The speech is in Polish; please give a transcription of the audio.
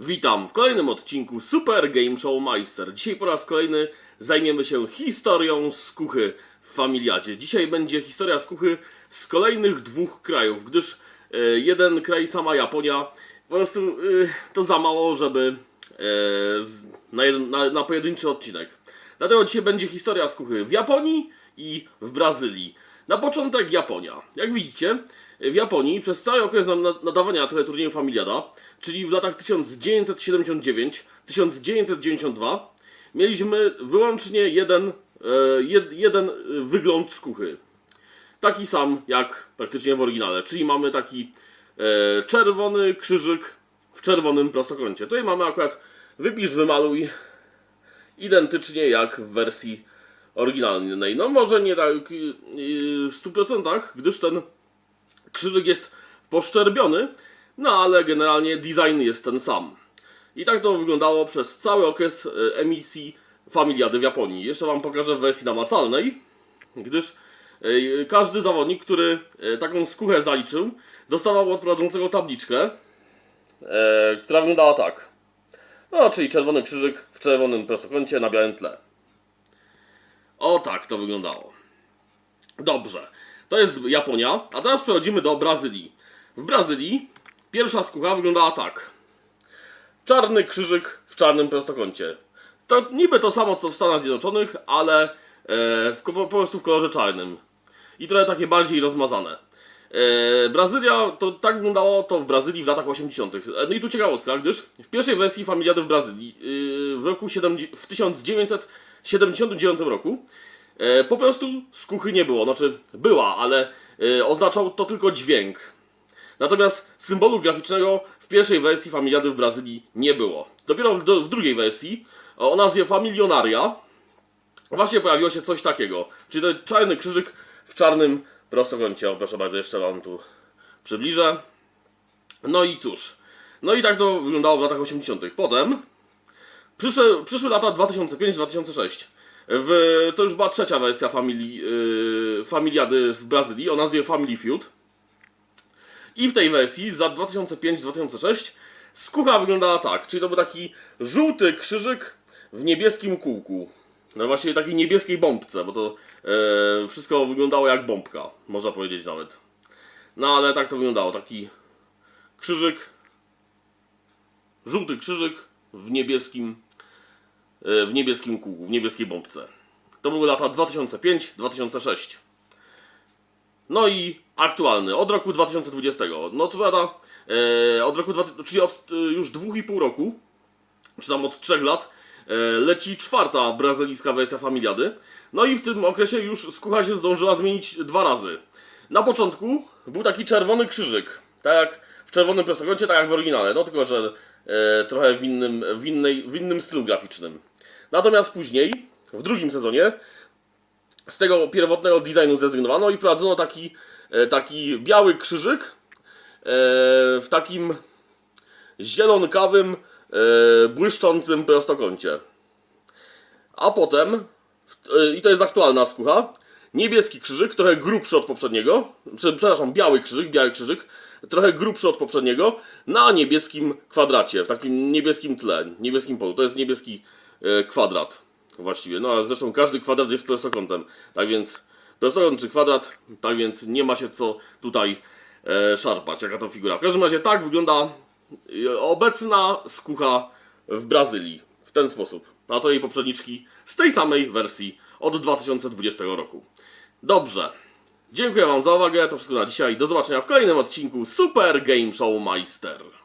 Witam w kolejnym odcinku Super Game Show Meister. Dzisiaj po raz kolejny zajmiemy się historią skuchy w Familiadzie. Dzisiaj będzie historia skuchy z kolejnych dwóch krajów, gdyż e, jeden kraj, sama Japonia, po prostu e, to za mało, żeby e, z, na, jeden, na, na pojedynczy odcinek. Dlatego dzisiaj będzie historia skuchy w Japonii i w Brazylii. Na początek Japonia. Jak widzicie, w Japonii przez cały okres nad- nadawania teleturnieju Familiada, czyli w latach 1979-1992, mieliśmy wyłącznie jeden, e, jed, jeden wygląd skuchy. Taki sam jak praktycznie w oryginale, czyli mamy taki e, czerwony krzyżyk w czerwonym prostokącie. Tutaj mamy akurat wypisz, wymaluj identycznie jak w wersji oryginalnej. No może nie tak yy, w 100%, gdyż ten krzyżyk jest poszczerbiony, no ale generalnie design jest ten sam. I tak to wyglądało przez cały okres e, emisji Familiady w Japonii. Jeszcze Wam pokażę w wersji namacalnej, gdyż każdy zawodnik, który taką skuchę zaliczył, dostawał od prowadzącego tabliczkę, e, która wyglądała tak. No, czyli czerwony krzyżyk w czerwonym prostokącie na białym tle. O tak to wyglądało. Dobrze. To jest Japonia, a teraz przechodzimy do Brazylii. W Brazylii pierwsza skucha wyglądała tak. Czarny krzyżyk w czarnym prostokącie. To niby to samo co w Stanach Zjednoczonych, ale e, w, po prostu w kolorze czarnym. I trochę takie bardziej rozmazane. E, Brazylia, to tak wyglądało to w Brazylii w latach 80. E, No i tu ciekawostka, gdyż w pierwszej wersji Familiady w Brazylii yy, w roku 7, w 1979 roku e, po prostu skuchy nie było. Znaczy była, ale e, oznaczał to tylko dźwięk. Natomiast symbolu graficznego w pierwszej wersji Familiady w Brazylii nie było. Dopiero w, do, w drugiej wersji o nazwie Familionaria właśnie pojawiło się coś takiego. Czyli ten czarny krzyżyk w czarnym prostokącie. O, proszę bardzo, jeszcze wam tu przybliżę. No i cóż. No i tak to wyglądało w latach 80. Potem przyszły, przyszły lata 2005-2006. W, to już była trzecia wersja familii, yy, Familiady w Brazylii o nazwie Family Feud. I w tej wersji za 2005-2006 skucha wyglądała tak, czyli to był taki żółty krzyżyk w niebieskim kółku. No właściwie takiej niebieskiej bombce, bo to e, wszystko wyglądało jak bombka, można powiedzieć nawet. No ale tak to wyglądało, taki krzyżyk, żółty krzyżyk w niebieskim, e, w niebieskim kółku, w niebieskiej bombce. To były lata 2005-2006. No i aktualny, od roku 2020. No to prawda, e, od roku, czyli od e, już dwóch i pół roku, czy tam od trzech lat, leci czwarta brazylijska wersja Familiady. No i w tym okresie już skucha się zdążyła zmienić dwa razy. Na początku był taki czerwony krzyżyk, tak jak w czerwonym prostokącie, tak jak w oryginale, no tylko że trochę w innym, w, innej, w innym stylu graficznym. Natomiast później, w drugim sezonie, z tego pierwotnego designu zrezygnowano i wprowadzono taki, e, taki biały krzyżyk e, w takim zielonkawym, e, błyszczącym prostokącie. A potem, e, i to jest aktualna skucha, niebieski krzyżyk, trochę grubszy od poprzedniego, prze- przepraszam, biały krzyżyk, biały krzyżyk, trochę grubszy od poprzedniego, na niebieskim kwadracie, w takim niebieskim tle, niebieskim polu. To jest niebieski e, kwadrat właściwie. No a zresztą każdy kwadrat jest prostokątem, tak więc prostokąt czy kwadrat, tak więc nie ma się co tutaj e, szarpać, jaka to figura. W każdym razie tak wygląda e, obecna skucha w Brazylii. W ten sposób. A to jej poprzedniczki z tej samej wersji od 2020 roku. Dobrze. Dziękuję Wam za uwagę. To wszystko na dzisiaj. Do zobaczenia w kolejnym odcinku Super Game Show Meister.